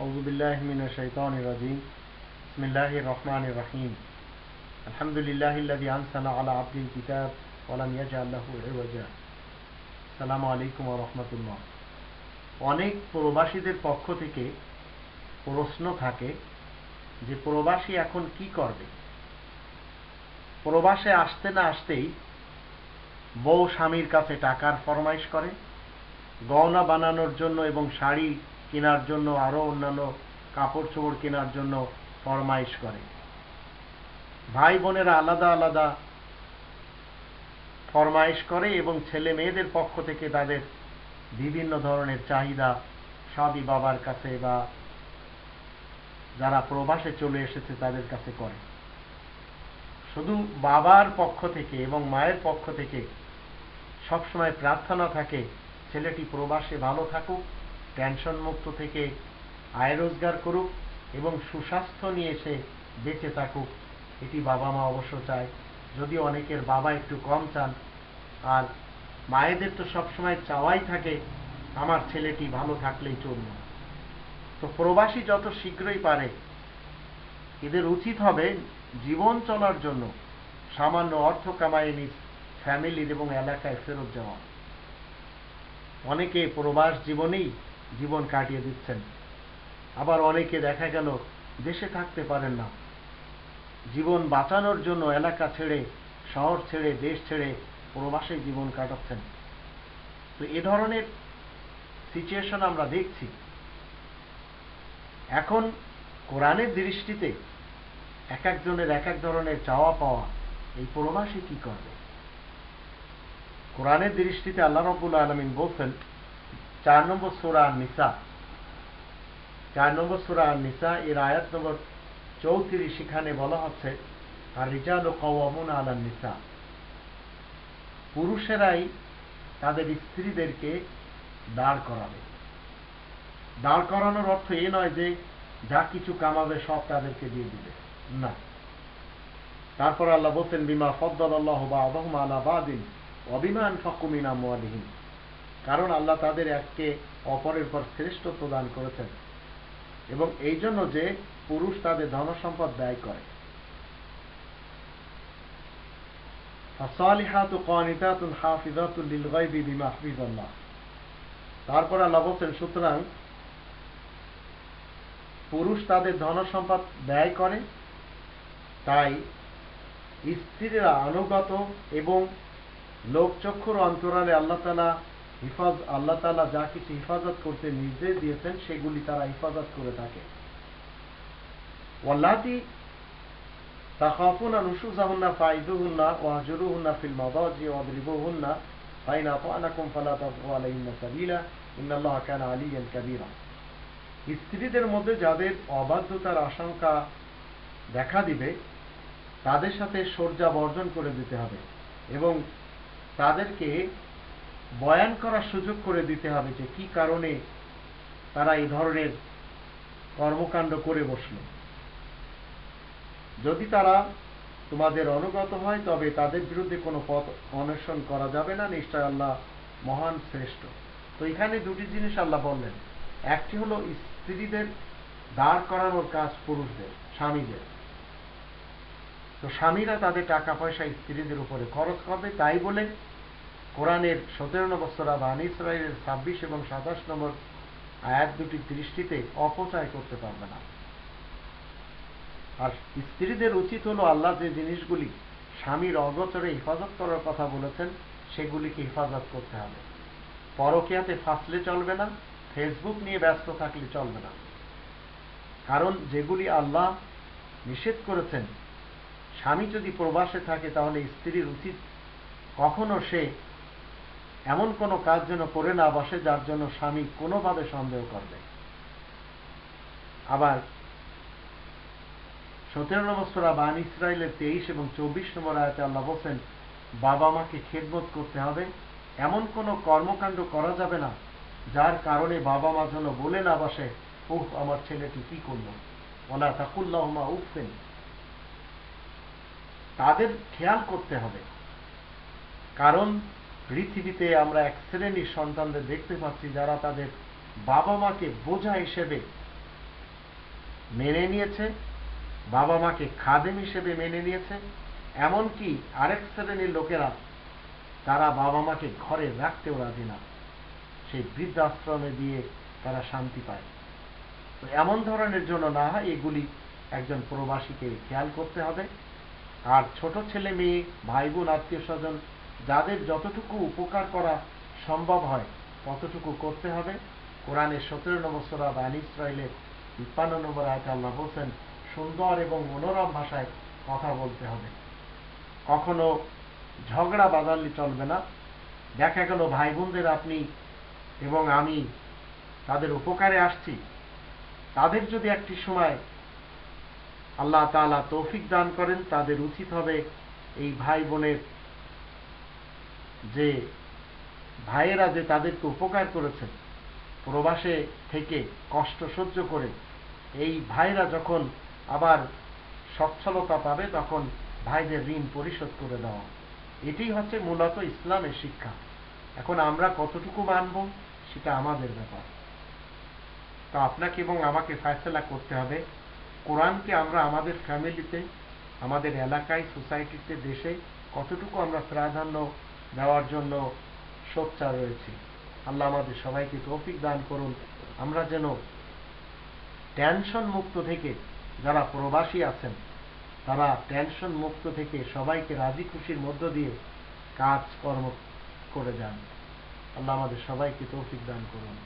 আউজুবিল্লাহমিনশাইতানিরাজিম বিসমিল্লাহ রহমান রাহিম আলহামদুলিল্লাহ ইল্লাযী আনসালা আলা আবদিল কিতাব ওয়া লাম ইয়াজআল লাহু ইওয়াজা আসসালামু আলাইকুম ওয়া রাহমাতুল্লাহ অনেক প্রবাসীদের পক্ষ থেকে প্রশ্ন থাকে যে, প্রবাসী এখন কি করবে? প্রবাসে আসতে না আসতেই বউ স্বামীর কাছে টাকার ফরমাইশ করে গহনা বানানোর জন্য এবং শাড়ি কেনার জন্য আরও অন্যান্য কাপড় চোপড় কেনার জন্য ফরমাইশ করে। ভাই বোনেরা আলাদা আলাদা ফরমাইশ করে এবং ছেলে মেয়েদের পক্ষ থেকে তাদের বিভিন্ন ধরনের চাহিদা স্বামী বাবার কাছে বা যারা প্রবাসে চলে এসেছে তাদের কাছে করে। শুধু বাবার পক্ষ থেকে এবং মায়ের পক্ষ থেকে সবসময় প্রার্থনা থাকে, ছেলেটি প্রবাসে ভালো থাকুক টেনশন মুক্ত থেকে আয় রোজগার করুক এবং সুস্বাস্থ্য নিয়ে সে বেঁচে থাকুক, এটি বাবা মা অবশ্য চায়। যদি অনেকের বাবা একটু কম চান, আর মায়েদের তো সবসময় চাওয়াই থাকে, আমার ছেলেটি ভালো থাকলেই চলল। তো প্রবাসী যত শীঘ্রই পারে, এদের উচিত হবে জীবন চলার জন্য সামান্য অর্থ কামাই নিজ ফ্যামিলির এবং এলাকায় ফেরত যাওয়া। অনেকে প্রবাস জীবনেই জীবন কাটিয়ে দিচ্ছেন। আবার অনেকে দেখা গেল দেশে থাকতে পারেন না। জীবন বাঁচানোর জন্য এলাকা ছেড়ে, শহর ছেড়ে, দেশ ছেড়ে প্রবাসে জীবন কাটাচ্ছেন। তো এ ধরনের সিচুয়েশন আমরা দেখছি। এখন কোরআনের দৃষ্টিতে এক একজনের এক এক ধরনের চাওয়া পাওয়া, এই প্রবাসী কি করবে? কোরআনের দৃষ্টিতে আল্লাহ রব্বুল আলমিন বলছেন চার নম্বর সোরা নিসা চার নম্বর সোরা নিসা এর আয়াত নম্বর চৌত্রিশ সেখানে বলা হচ্ছে আর রিজাল ও কওয়ামুন আলান নিসা পুরুষেরাই তাদের স্ত্রীদেরকে দাঁড় করাবে। দাঁড় করানোর অর্থ এ নয় যে যা কিছু কামাবে সব তাদেরকে দিয়ে দিবে। না। তারপর আল্লাহ বলছেন বিমা ফদ্দল আল্লাহ বা আবহম আলা বাদিন অবিমান ফকুমিনা মোয়ালিহীন কারণ আল্লাহ তাদের একে অপরের পর শ্রেষ্ঠ প্রদান করেছেন। এবং এই জন্য যে পুরুষ তাদের ধন সম্পদ ব্যয় করে। তারপর আল্লাহ বলছেন, সুতরাং পুরুষ তাদের ধন সম্পদ ব্যয় করে, তাই স্ত্রীরা আনুগত এবং লোকচক্ষুর অন্তরালে আল্লাহ তালা হিফাজ, আল্লাহ তালা যা কিছু হিফাজত করতে নির্দেশ দিয়েছেন, সেগুলি তারা হিফাজত করে থাকে। ওয়াল্লাতি ফিল ফালা স্ত্রীদের মধ্যে যাদের অবাধ্যতার আশঙ্কা দেখা দিবে, তাদের সাথে সর্জা বর্জন করে দিতে হবে এবং তাদেরকে বয়ান করার সুযোগ করে দিতে হবে যে কি কারণে তারা এই ধরনের কর্মকাণ্ড করে বসল। যদি তারা তোমাদের অনুগত হয়, তবে তাদের বিরুদ্ধে কোনো পথ অন্বেষণ করা যাবে না। নিশ্চয় আল্লাহ মহান শ্রেষ্ঠ। তো এখানে দুটি জিনিস আল্লাহ বললেন। একটি হলো স্ত্রীদের দাঁড় করানোর কাজ পুরুষদের, স্বামীদের। তো স্বামীরা তাদের টাকা পয়সা স্ত্রীদের উপরে খরচ করবে, তাই বলে কোরআনের সতেরো নম্বর সোরা বান ইসরায়েলের ছাব্বিশ এবং সাতাশ নম্বর আয়াত দুটি দৃষ্টিতে অপচয় করতে পারবে না। আর স্ত্রীদের উচিত হলো আল্লাহ যে জিনিসগুলি স্বামীর অগোচরে হেফাজত করার কথা বলেছেন, সেগুলিকে হেফাজত করতে হবে। পরকিয়াতে ফাঁসলে চলবে না, ফেসবুক নিয়ে ব্যস্ত থাকলে চলবে না। কারণ যেগুলি আল্লাহ নিষেধ করেছেন, স্বামী যদি প্রবাসে থাকে তাহলে স্ত্রীর উচিত কখনো সে এমন কোনো কাজ যেন করে না বসে, যার জন্য স্বামী কোনোভাবে সন্দেহ করবে। আবার সতেরো নম্বর সোরা বান ইসরায়েলের তেইশ এবং চব্বিশ নম্বর আয়াতে আল্লাহ বলছেন, বাবা মাকে খেদমত করতে হবে। এমন কোনো কর্মকাণ্ড করা যাবে না, যার কারণে বাবা মা যেন বলে না বসে উহ আমার ছেলেটি কি করল? ওলা তাকুল্লাহমা উফেন তাদের খেয়াল করতে হবে। কারণ পৃথিবীতে আমরা এক শ্রেণির সন্তানদের দেখতে পাচ্ছি যারা তাদের বাবা মাকে বোঝা হিসেবে মেনে নিয়েছে বাবা মাকে খাদেম হিসেবে মেনে নিয়েছে, এমনকি আরেক শ্রেণির লোকেরা তারা বাবা মাকে ঘরে রাখতেও রাজি না। সেই বৃদ্ধাশ্রমে দিয়ে তারা শান্তি পায়। তো এমন ধরনের জন্য না হয় এগুলি একজন প্রবাসীকে খেয়াল করতে হবে। আর ছোট ছেলে মেয়ে, ভাই বোন, আত্মীয় স্বজন যাদের যতটুকু উপকার করা সম্ভব হয়, ততটুকু করতে হবে। কোরআনের সতেরো নম্বর সোরা বান ইসরায়েলের তিপ্পান্ন নম্বর আয়তে আল্লাহ বলছেন, সুন্দর এবং মনোরম ভাষায় কথা বলতে হবে। কখনো ঝগড়া বাজালি চলবে না। দেখা গেল ভাই বোনদের আপনি এবং আমি তাদের উপকারে আসছি। তাদের যদি একটি সময় আল্লাহ তাআলা তৌফিক দান করেন, তাদের উচিত হবে এই ভাই বোনের যে ভাইয়েরা যে তাদেরকে উপকার করেছেন, প্রবাসে থেকে কষ্ট সহ্য করে, এই ভাইরা যখন আবার সচ্ছলতা পাবে, তখন ভাইদের ঋণ পরিশোধ করে দেওয়া। এটি হচ্ছে মূলত ইসলামের শিক্ষা। এখন আমরা কতটুকু মানব, সেটা আমাদের ব্যাপার। তো আপনাকে এবং আমাকে ফয়সলা করতে হবে। কোরআনকে আমরা আমাদের ফ্যামিলিতে, আমাদের এলাকায়, সোসাইটিতে, দেশে কতটুকু আমরা প্রাধান্য দেওয়ার জন্য সোচ্চার রয়েছি। আল্লাহ আমাদের সবাইকে তৌফিক দান করুন। আমরা যেন টেনশন মুক্ত থেকে যারা প্রবাসী আছেন, তারা টেনশন মুক্ত থেকে সবাইকে রাজি খুশির মধ্য দিয়ে কাজ কর্ম করে যান। আল্লাহ আমাদের সবাইকে তৌফিক দান করুন।